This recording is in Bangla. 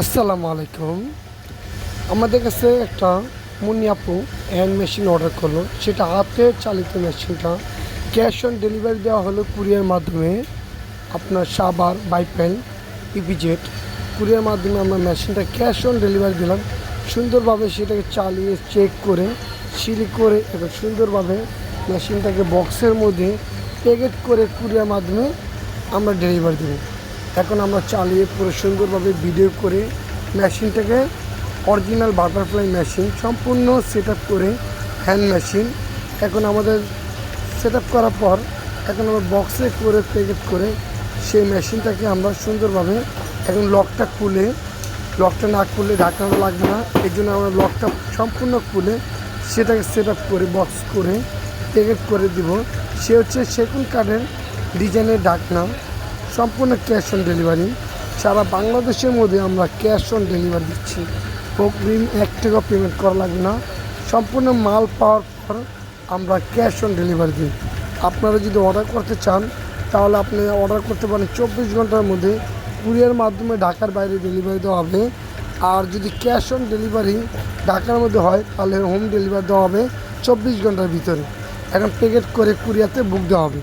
আসসালামু আলাইকুম। আমাদের কাছে একটা মুনিয়াপু হ্যান্ড মেশিন অর্ডার করল। সেটা হাতে চালিত মেশিনটা ক্যাশ অন ডেলিভারি দেওয়া হলো কুরিয়ার মাধ্যমে। আপনার সাবার বাইপেন ইপিজেট কুরিয়ার মাধ্যমে আমরা মেশিনটা ক্যাশ অন ডেলিভারি দিলাম। সুন্দরভাবে সেটাকে চালিয়ে চেক করে সিলি করে এবং সুন্দরভাবে মেশিনটাকে বক্সের মধ্যে প্যাকেট করে কুরিয়ার মাধ্যমে আমরা ডেলিভারি দেবো। এখন আমরা চালিয়ে পুরো সুন্দরভাবে ভিডিও করে মেশিনটাকে অরিজিনাল বাটারফ্লাই মেশিন সম্পূর্ণ সেট করে হ্যান্ড মেশিন এখন আমাদের সেট করার পর এখন আমরা বক্সে করে প্যাকেট করে সেই মেশিনটাকে আমরা সুন্দরভাবে এখন লকটা খুলে লকটা না খুলে ঢাকানো লাগবে না। এই জন্য আমরা লকটা সম্পূর্ণ খুলে সেটাকে সেট করে বক্স করে প্যাকেট করে দিব। সে হচ্ছে সেগুন কাঠের ডিজাইনের ঢাকনা সম্পূর্ণ ক্যাশ অন ডেলিভারি। সারা বাংলাদেশের মধ্যে আমরা ক্যাশ অন ডেলিভারি দিচ্ছি। অগ্রিম এক টাকা পেমেন্ট করা লাগবে না। সম্পূর্ণ মাল পাওয়ার পর আমরা ক্যাশ অন ডেলিভারি দিই। আপনারা যদি অর্ডার করতে চান, তাহলে আপনি অর্ডার করতে পারেন চব্বিশ ঘণ্টার মধ্যে। কুরিয়ার মাধ্যমে ঢাকার বাইরে ডেলিভারি দেওয়া হবে। আর যদি ক্যাশ অন ডেলিভারি ঢাকার মধ্যে হয়, তাহলে হোম ডেলিভারি দেওয়া হবে চব্বিশ ঘণ্টার ভিতরে। এখন প্যাকেট করে কুরিয়াতে বুক দেওয়া হবে।